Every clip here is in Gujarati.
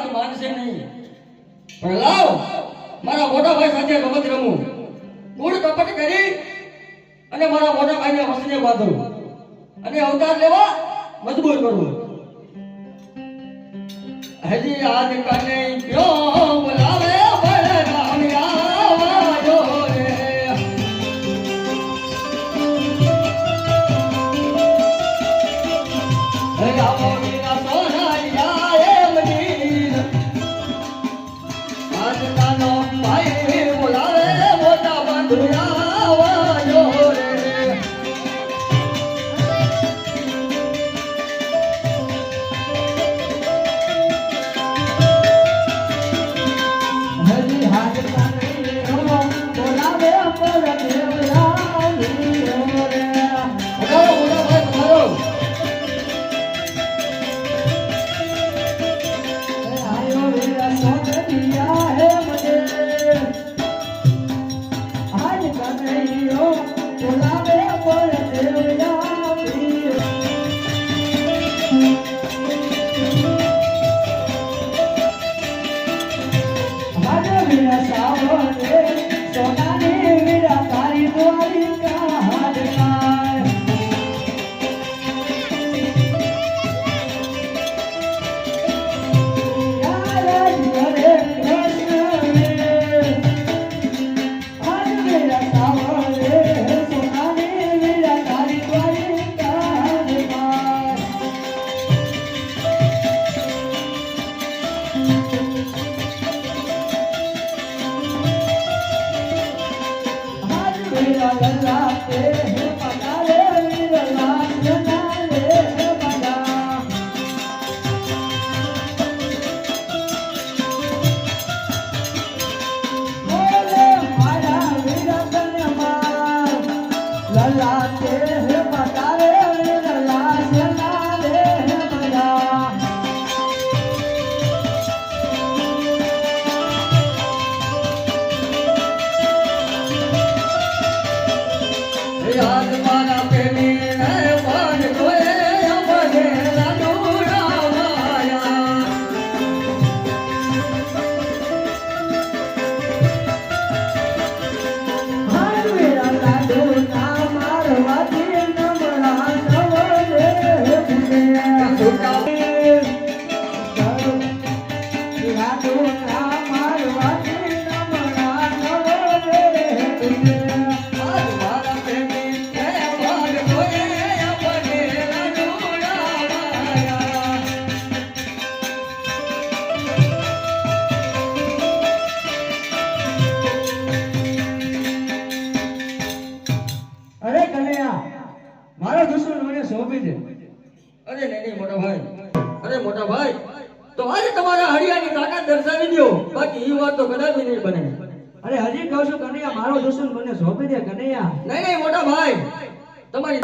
વાત માનશે નહીં. પણ લાવ, મારા મોટા ભાઈ સાથે રમત રમું. કૂડ કપટ કરી અને મારા મોટા ભાઈને વસને બાંધું અને અવતાર લેવા મજબૂર કરવું હજી આજ કને ક્યો સોનરિયા હે મને હાથ કાનૈયો બોલાવે પર દેવરાની રે અરે મોટા ભાઈ તો આજે તમારા હરિયાની તાકાત દર્શાવી દો. બાકી એ વાત તો કદાચ નહીં બને. અરે હજી કહું છું કનૈયા મારો દુશ્મન મને સોંપી દે કનૈયા. નહીં નહીં મોટા ભાઈ. તમારી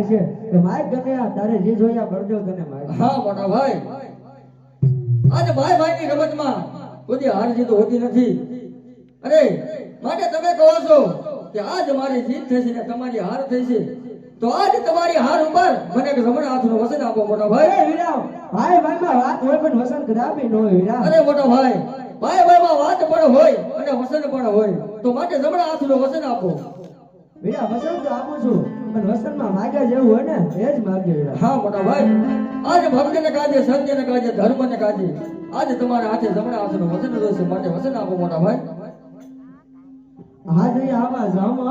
ભાઈની હાર થશે તો માય કનૈયા તારે જે જોયા બળદેવ તને માય હા મોટા ભાઈ. આજે ભાઈ ભાઈની રમતમાં કોઈ હાર જીત હોતી નથી. અરે માટે તમે કહો છો કે આજ મારી જીત થશે ને તમારી હાર થશે તો આજ તમારી હાર ઉપર મને રમણ હાથનું વસન આપો મોટા ભાઈ. વીરા ભાઈ ભાઈમાં વાત હોય પણ વસંત કદાપી ન હોય વીરા અરે મોટા ભાઈ ભાઈ ભાઈમાં વાત પણ હોય અને વસન પણ હોય તો માટે રમણ હાથનું વસન આપો. વીરા વસંત તો આપું છું. પણ વસંતમાં માગ્યા જેવું હોય ને એ જ હા મોટા ભાઈ આજ ભક્તને કાજે સત્યને કાજે ધર્મને કાજે આજે તમારા હાથે જમણા હાથનું વસન રહેશે માટે આપો મોટા ભાઈ. આજે આવા જમણા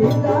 માર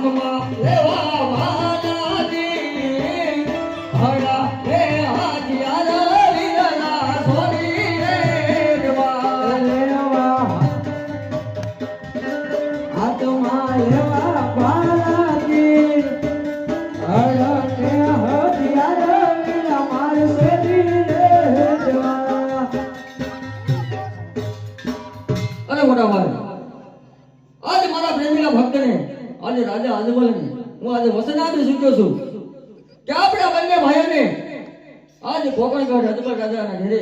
ここ。ચૂક્યો છું. કે આપણા બંને ભાઈઓને આજ કોકણગઢ અજમલ રાજાના ઘરે